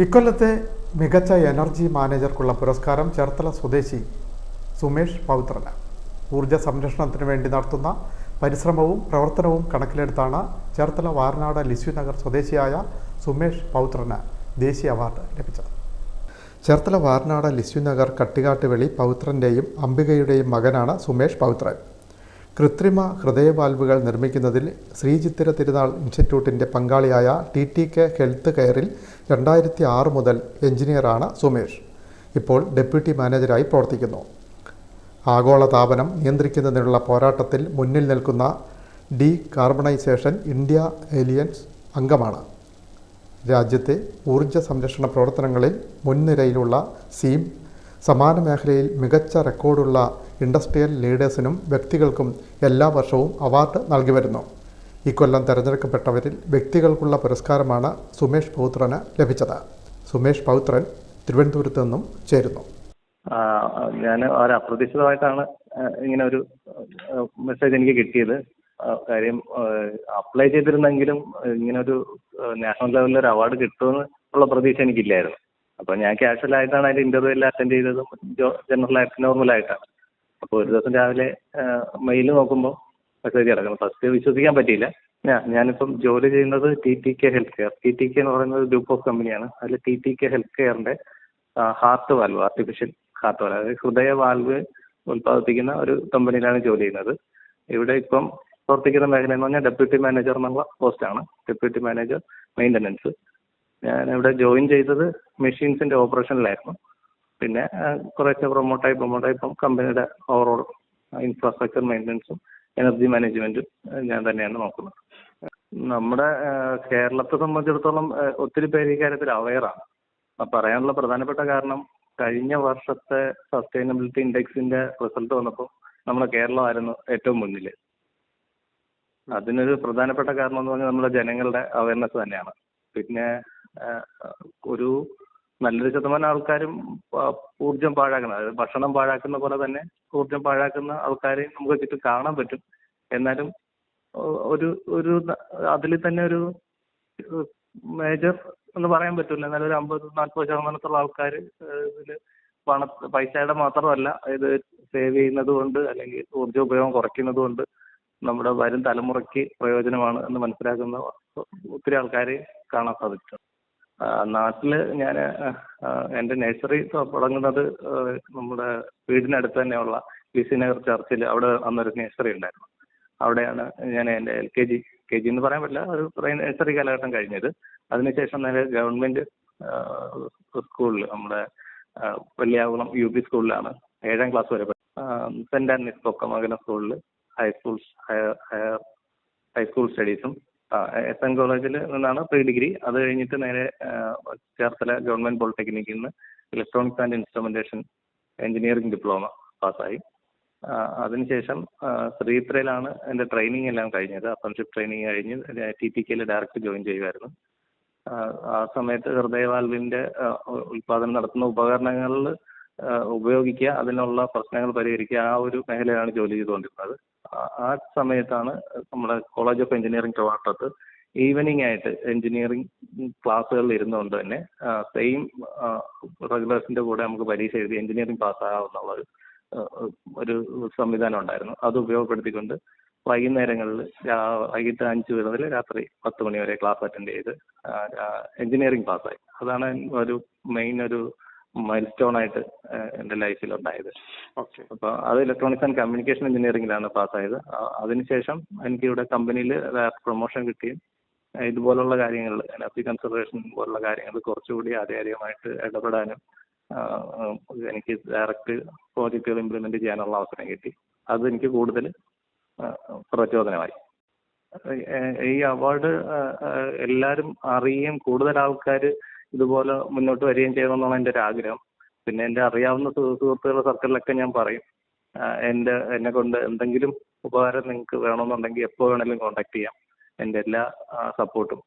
ഇക്കൊല്ലത്തെ മികച്ച എനർജി മാനേജർക്കുള്ള പുരസ്കാരം ചേർത്തല സ്വദേശി സുമേഷ് പൗത്രന്. ഊർജ സംരക്ഷണത്തിന് വേണ്ടി നടത്തുന്ന പരിശ്രമവും പ്രവർത്തനവും കണക്കിലെടുത്താണ് ചേർത്തല വാരനാട് ലിസ്യു നഗർ സ്വദേശിയായ സുമേഷ് പൗത്രന് ദേശീയ അവാർഡ് ലഭിച്ചത്. ചേർത്തല വാരനാട് ലിസ്യു നഗർ കട്ടികാട്ടുവെളി പൗത്രന്റെയും അംബികയുടെയും മകനാണ് സുമേഷ് പൗത്രൻ. കൃത്രിമ ഹൃദയവാൽവുകൾ നിർമ്മിക്കുന്നതിൽ ശ്രീചിത്തിര തിരുനാൾ ഇൻസ്റ്റിറ്റ്യൂട്ടിന്റെ പങ്കാളിയായ ടി ടി കെ ഹെൽത്ത് കെയറിൽ രണ്ടായിരത്തി ആറ് മുതൽ എഞ്ചിനീയറാണ് സുമേഷ്. ഇപ്പോൾ ഡെപ്യൂട്ടി മാനേജരായി പ്രവർത്തിക്കുന്നു. ആഗോള താപനം നിയന്ത്രിക്കുന്നതിനുള്ള പോരാട്ടത്തിൽ മുന്നിൽ നിൽക്കുന്ന ഡി കാർബണൈസേഷൻ ഇന്ത്യ ഏലിയൻസ് അംഗമാണ്. രാജ്യത്തെ ഊർജ സംരക്ഷണ പ്രവർത്തനങ്ങളിൽ മുൻനിരയിലുള്ള സീം സമാന മേഖലയിൽ മികച്ച റെക്കോർഡുള്ള ഇൻഡസ്ട്രിയൽ ലീഡേഴ്സിനും വ്യക്തികൾക്കും എല്ലാ വർഷവും അവാർഡ് നൽകി വരുന്നു. ഇക്കൊല്ലം തിരഞ്ഞെടുക്കപ്പെട്ടവരിൽ വ്യക്തികൾക്കുള്ള പുരസ്കാരമാണ് സുമേഷ് പൗത്രന് ലഭിച്ചത്. സുമേഷ് പൗത്രൻ തിരുവനന്തപുരത്ത് നിന്നും ചേരുന്നു. ഞാൻ ഒരു അപ്രതീക്ഷിതമായിട്ടാണ് ഇങ്ങനെ ഒരു മെസ്സേജ് എനിക്ക് കിട്ടിയത്. കാര്യം അപ്ലൈ ചെയ്തിരുന്നെങ്കിലും ഇങ്ങനെ ഒരു നാഷണൽ ലെവലിൽ ഒരു അവാർഡ് കിട്ടുമെന്ന് ഉള്ള പ്രതീക്ഷ എനിക്കില്ലായിരുന്നു. അപ്പോൾ ഞാൻ ക്യാഷ്വൽ ആയിട്ടാണ് അതിന്റെ ഇന്റർവ്യൂ എല്ലാം അറ്റൻഡ് ചെയ്തതും. ജനറൽ ആയിട്ട് നോർമൽ ആയിട്ടാണ്. അപ്പോൾ ഒരു ദിവസം രാവിലെ മെയിൽ നോക്കുമ്പോൾ മെസ്സേജ് കിടക്കുന്നു. ഫസ്റ്റ് വിശ്വസിക്കാൻ പറ്റിയില്ല. ഞാൻ ഞാനിപ്പം ജോലി ചെയ്യുന്നത് T T K health care T T K എന്ന് പറയുന്ന ഒരു ഗ്രൂപ്പ് ഓഫ് കമ്പനിയാണ് അതിൽ T T K health കെയറിന്റെ heart valve artificial heart valve അതായത് ഹൃദയ വാൽവ് ഉൽപ്പാദിപ്പിക്കുന്ന ഒരു കമ്പനിയിലാണ് ജോലി ചെയ്യുന്നത്. ഇവിടെ ഇപ്പം പ്രവർത്തിക്കുന്ന മേഖല എന്ന് പറഞ്ഞാൽ ഡെപ്യൂട്ടി മാനേജർ എന്നുള്ള പോസ്റ്റാണ് ഡെപ്യൂട്ടി മാനേജർ മെയിന്റനൻസ് ഞാൻ ഇവിടെ ജോയിൻ ചെയ്തത് മെഷീൻസിന്റെ ഓപ്പറേഷനിലായിരുന്നു. പിന്നെ കുറച്ച് പ്രൊമോട്ടായി പ്രൊമോട്ടായി ഇപ്പം കമ്പനിയുടെ ഓവറോൾ ഇൻഫ്രാസ്ട്രക്ചർ മെയിന്റനൻസും എനർജി മാനേജ്മെന്റും ഞാൻ തന്നെയാണ് നോക്കുന്നത്. നമ്മുടെ കേരളത്തെ സംബന്ധിച്ചിടത്തോളം ഒത്തിരി പേര് ഈ കാര്യത്തിൽ അവെയറാണ് പറയാനുള്ള പ്രധാനപ്പെട്ട കാരണം കഴിഞ്ഞ വർഷത്തെ സസ്റ്റൈനബിലിറ്റി ഇൻഡെക്സിന്റെ റിസൾട്ട് വന്നപ്പോൾ നമ്മുടെ കേരളമായിരുന്നു ഏറ്റവും മുന്നിൽ അതിനൊരു പ്രധാനപ്പെട്ട കാരണം എന്ന് പറഞ്ഞാൽ നമ്മുടെ ജനങ്ങളുടെ അവയർനെസ് തന്നെയാണ്. പിന്നെ ഒരു നല്ലൊരു ശതമാനം ആൾക്കാരും ഊർജം ഊർജം പാഴാക്കുന്ന അതായത് ഭക്ഷണം പാഴാക്കുന്ന പോലെ തന്നെ ഊർജം പാഴാക്കുന്ന ആൾക്കാരെ നമുക്ക് ചുറ്റും കാണാൻ പറ്റും. എന്നാലും ഒരു ഒരു അതിൽ തന്നെ ഒരു മേജർ എന്ന് പറയാൻ പറ്റില്ല എന്നാലും ഒരു അമ്പത് നാൽപ്പത് ശതമാനത്തോളം ആൾക്കാർ ഇതിൽ പണ പൈസയുടെ മാത്രമല്ല ഇത് സേവ് ചെയ്യുന്നത് കൊണ്ട് അല്ലെങ്കിൽ ഊർജ ഉപയോഗം കുറയ്ക്കുന്നത് കൊണ്ട് നമ്മുടെ വരും തലമുറയ്ക്ക് പ്രയോജനമാണ് എന്ന് മനസ്സിലാക്കുന്ന ഒത്തിരി ആൾക്കാരെ കാണാൻ സാധിച്ചു ആ, നാട്ടിൽ ഞാൻ എന്റെ നഴ്സറി തുടങ്ങുന്നത് നമ്മുടെ വീടിനടുത്ത് തന്നെയുള്ള ലിസി നഗർ ചർച്ചിൽ അവിടെ അന്നൊരു നഴ്സറി ഉണ്ടായിരുന്നു. അവിടെയാണ് ഞാൻ എന്റെ L K G K G എന്ന് പറയാൻ പറ്റില്ല ഒരു നഴ്സറി കാലഘട്ടം കഴിഞ്ഞത്. അതിനുശേഷം നേരെ ഗവൺമെന്റ് സ്കൂളിൽ നമ്മുടെ ആ, വെള്ളിയാകുളം യു പി സ്കൂളിലാണ് ഏഴാം ക്ലാസ് വരെ സെന്റ് ആൻഡ്രീസ് പൊക്കമംഗലം സ്കൂളിൽ high school higher higher high school സ്റ്റഡീസും S N കോളേജിൽ നിന്നാണ് പ്രീ ഡിഗ്രി. അത് കഴിഞ്ഞിട്ട് നേരെ ചേർത്തല ഗവൺമെന്റ് പോളിടെക്നിക്കിൽ നിന്ന് electronics and instrumentation engineering diploma പാസ്സായി. അതിനുശേഷം ശ്രീത്രയിലാണ് എന്റെ ട്രെയിനിങ് എല്ലാം കഴിഞ്ഞത്. അപ്രൻഷിപ്പ് ട്രെയിനിങ് കഴിഞ്ഞ് ടി ടി കെയിൽ ഡയറക്റ്റ് ജോയിൻ ചെയ്യുമായിരുന്നു ആ, സമയത്ത് ഹൃദയവാൽവിന്റെ ഉത്പാദനം നടത്തുന്ന ഉപകരണങ്ങളിൽ ഉപയോഗിക്കുക അതിനുള്ള പ്രശ്നങ്ങൾ പരിഹരിക്കുക ആ ഒരു മേഖലയിലാണ് ജോലി ചെയ്തുകൊണ്ടിരുന്നത്. ആ- സമയത്താണ് നമ്മുടെ കോളേജ് ഓഫ് എഞ്ചിനീയറിംഗ് ട്രിവാൻഡ്രത്ത് ഈവനിങ് ആയിട്ട് എഞ്ചിനീയറിംഗ് ക്ലാസ്സുകളിൽ ഇരുന്നുകൊണ്ട് തന്നെ സെയിം റെഗുലേഴ്സിന്റെ കൂടെ നമുക്ക് പരീക്ഷ എഴുതി എഞ്ചിനീയറിംഗ് പാസ്സാകാവുന്നുള്ള ഒരു ഒരു സംവിധാനം ഉണ്ടായിരുന്നു. അത് ഉപയോഗപ്പെടുത്തിക്കൊണ്ട് വൈകുന്നേരങ്ങളിൽ വൈകിട്ട് അഞ്ച് മുതൽ രാത്രി പത്ത് മണി വരെ ക്ലാസ് അറ്റൻഡ് ചെയ്ത് എഞ്ചിനീയറിംഗ് പാസ്സായി അതാണ് ഒരു മെയിൻ ഒരു മൈൽ സ്റ്റോൺ ആയിട്ട് എന്റെ എന്റെ ലൈഫിൽ ഉണ്ടായത് ഓക്കെ. അപ്പോൾ അത് ഇലക്ട്രോണിക്സ് ആൻഡ് കമ്മ്യൂണിക്കേഷൻ എഞ്ചിനീയറിംഗിലാണ് പാസ്സായത്. അതിനുശേഷം എനിക്ക് ഇവിടെ കമ്പനിയിൽ പ്രൊമോഷൻ കിട്ടുകയും ആ, ഇതുപോലുള്ള കാര്യങ്ങൾ എനർജി കൺസർവേഷൻ പോലുള്ള കാര്യങ്ങൾ കുറച്ചുകൂടി ആധികാരികമായിട്ട് ഇടപെടാനും എനിക്ക് ഡയറക്റ്റ് പ്രോജക്റ്റുകൾ ഇംപ്ലിമെന്റ് ചെയ്യാനുള്ള അവസരം കിട്ടി. അത് എനിക്ക് കൂടുതൽ പ്രചോദനമായി. ഈ അവാർഡ് എല്ലാവരും അറിയുകയും കൂടുതൽ ആൾക്കാർ ഇതുപോലെ മുന്നോട്ട് വരികയും ചെയ്യണമെന്നാണ് എന്റെ ഒരു ആഗ്രഹം പിന്നെ എന്റെ അറിയാവുന്ന സുഹൃ- സുഹൃത്തുക്കളുടെ സർക്കിളിലൊക്കെ ഞാൻ പറയും എന്റെ എന്നെ കൊണ്ട് എന്തെങ്കിലും ഉപകാരം നിങ്ങൾക്ക് വേണമെന്നുണ്ടെങ്കിൽ എപ്പോൾ വേണമെങ്കിലും കോൺടാക്ട് ചെയ്യാം. എന്റെ എല്ലാ സപ്പോർട്ടും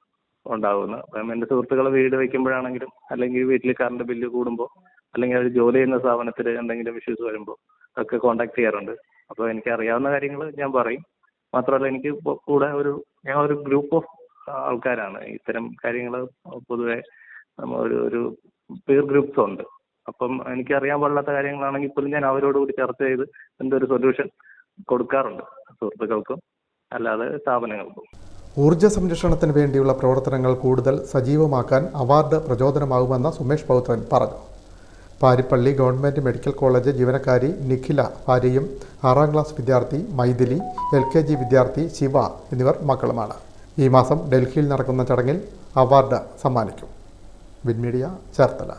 ഉണ്ടാവുമെന്ന്. അപ്പം എന്റെ സുഹൃത്തുക്കളെ വീട് വയ്ക്കുമ്പോഴാണെങ്കിലും അല്ലെങ്കിൽ വീട്ടിൽ കറണ്ട് ബില്ല് കൂടുമ്പോൾ അല്ലെങ്കിൽ അവർ ജോലി ചെയ്യുന്ന സ്ഥാപനത്തിൽ എന്തെങ്കിലും ഇഷ്യൂസ് വരുമ്പോൾ ഒക്കെ കോൺടാക്ട് ചെയ്യാറുണ്ട്. അപ്പോൾ എനിക്ക് അറിയാവുന്ന കാര്യങ്ങൾ ഞാൻ പറയും. മാത്രമല്ല എനിക്ക് കൂടെ ഒരു ഒരു ഗ്രൂപ്പ് ഓഫ് ആൾക്കാരാണ്. ഇത്തരം കാര്യങ്ങൾ പൊതുവെ നമ്മ ഒരു ഒരു പീർ ഗ്രൂപ്പ്സ് ഉണ്ട്. അപ്പം എനിക്ക് അറിയാൻ പാടില്ലാത്ത കാര്യങ്ങളാണെങ്കിൽ പോലും ഞാൻ അവരോട് കൂടി ചർച്ച ചെയ്ത് എന്തൊരു സൊല്യൂഷൻ കൊടുക്കാറുണ്ട് സുഹൃത്തുക്കൾക്കും അല്ലാതെ സ്ഥാപനങ്ങൾക്കും. ഊർജ സംരക്ഷണത്തിന് വേണ്ടിയുള്ള പ്രവർത്തനങ്ങൾ കൂടുതൽ സജീവമാക്കാൻ അവാർഡ് പ്രചോദനമാകുമെന്ന് സുമേഷ് പൗത്രൻ പറഞ്ഞു. പാരിപ്പള്ളി ഗവൺമെന്റ് മെഡിക്കൽ കോളേജ് ജീവനക്കാരി നിഖില ഭാര്യയും ആറാം ക്ലാസ് വിദ്യാർത്ഥി മൈഥിലി എൽ കെ ജി വിദ്യാർത്ഥി ശിവ എന്നിവർ മക്കളുമാണ്. ഈ മാസം ഡൽഹിയിൽ നടക്കുന്ന ചടങ്ങിൽ അവാർഡ് സമ്മാനിക്കും. വിൻമീഡിയ ചേർത്തല